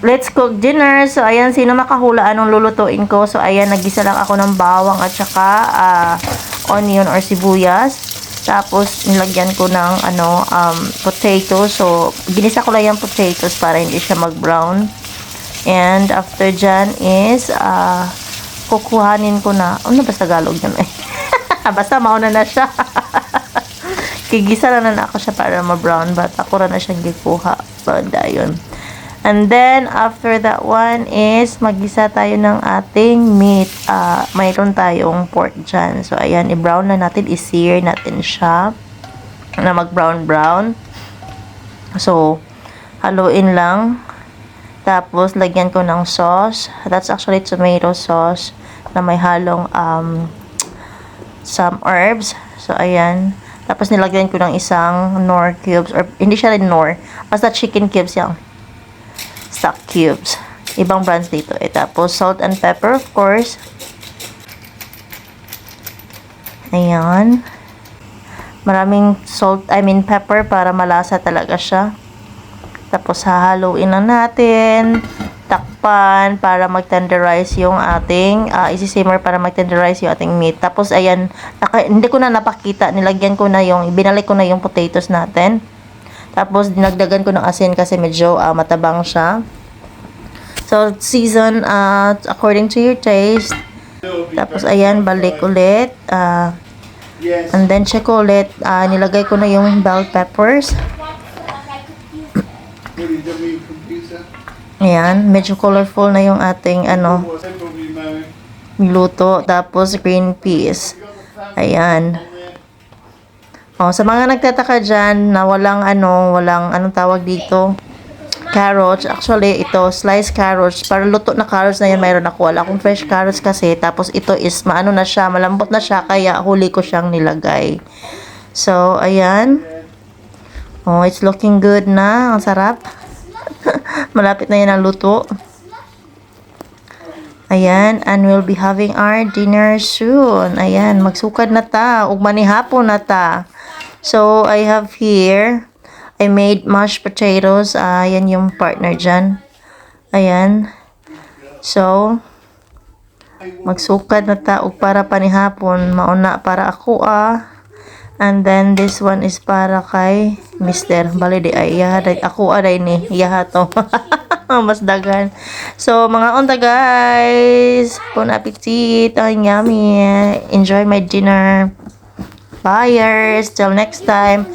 let's cook dinner. So, ayan, sino makahula anong lulutuin ko. So, ayan, nagisa lang ako ng bawang at saka ah, onion or sibuyas. Tapos, nilagyan ko ng ano, um, potato. So, ginisa ko lang yung potatoes para hindi siya mag-brown. And after dyan is, ah, kukuhanin ko na, ano ba sa Tagalog yun eh? Basta mauna na siya. Kigisa lang na ako siya para ma-brown, but ako rin na siyang gikuha. But, ayun. And then, after that one is, magisa tayo ng ating meat. Ah, mayroon tayong pork dyan. So, ayan, i-brown na natin, i-sear natin siya na mag-brown-brown. So, haluin lang. Tapos, lagyan ko ng sauce. That's actually tomato sauce na may halong um, some herbs. So, ayan. Tapos, nilagyan ko ng isang nor cubes. Or, hindi siya rin nor. Basta chicken cubes yan. Stock cubes. Ibang brands dito. Eh, tapos, salt and pepper, of course. Ayan. Maraming salt, I mean pepper para malasa talaga siya. Tapos hahaluin lang natin. Takpan para mag-tenderize yung ating, uh, isi-simmer para mag-tenderize yung ating meat. Tapos ayan, naka, hindi ko na napakita. Nilagyan ko na yung, binalik ko na yung potatoes natin. Tapos dinagdagan ko ng asin kasi medyo ah, matabang siya. So, season uh, according to your taste. Tapos ayan, balik ulit. Yes. And then check ko ulit, ah, nilagay ko na yung bell peppers. Ayan, medyo colorful na yung ating ano, luto. Tapos green peas. Ayan. Oh, sa mga nagtataka dyan na walang ano, walang anong tawag dito, carrots. Actually, ito, sliced carrots. Para luto na carrots na yan, mayroon ako. Wala akong fresh carrots kasi. Tapos ito is, maano na siya, malambot na siya, kaya huli ko siyang nilagay. So, ayan. Oh, it's looking good na. Ang sarap. Malapit na yan ang luto. Ayan, and we'll be having our dinner soon. Ayan, magsukad na ta. Ug manihapon na ta. So, I have here, I made mashed potatoes. Ah, yan yung partner dyan. Ayan. So, magsukad na ta. Ug para panihapon, mauna para ako ah. And then, this one is para kay Mr. Bali di ay yaha day- ako aday ni yaha to. Mas dagan. So, mga onta guys. Bon appetit. Ang yummy. Enjoy my dinner. Buyers. Till next time.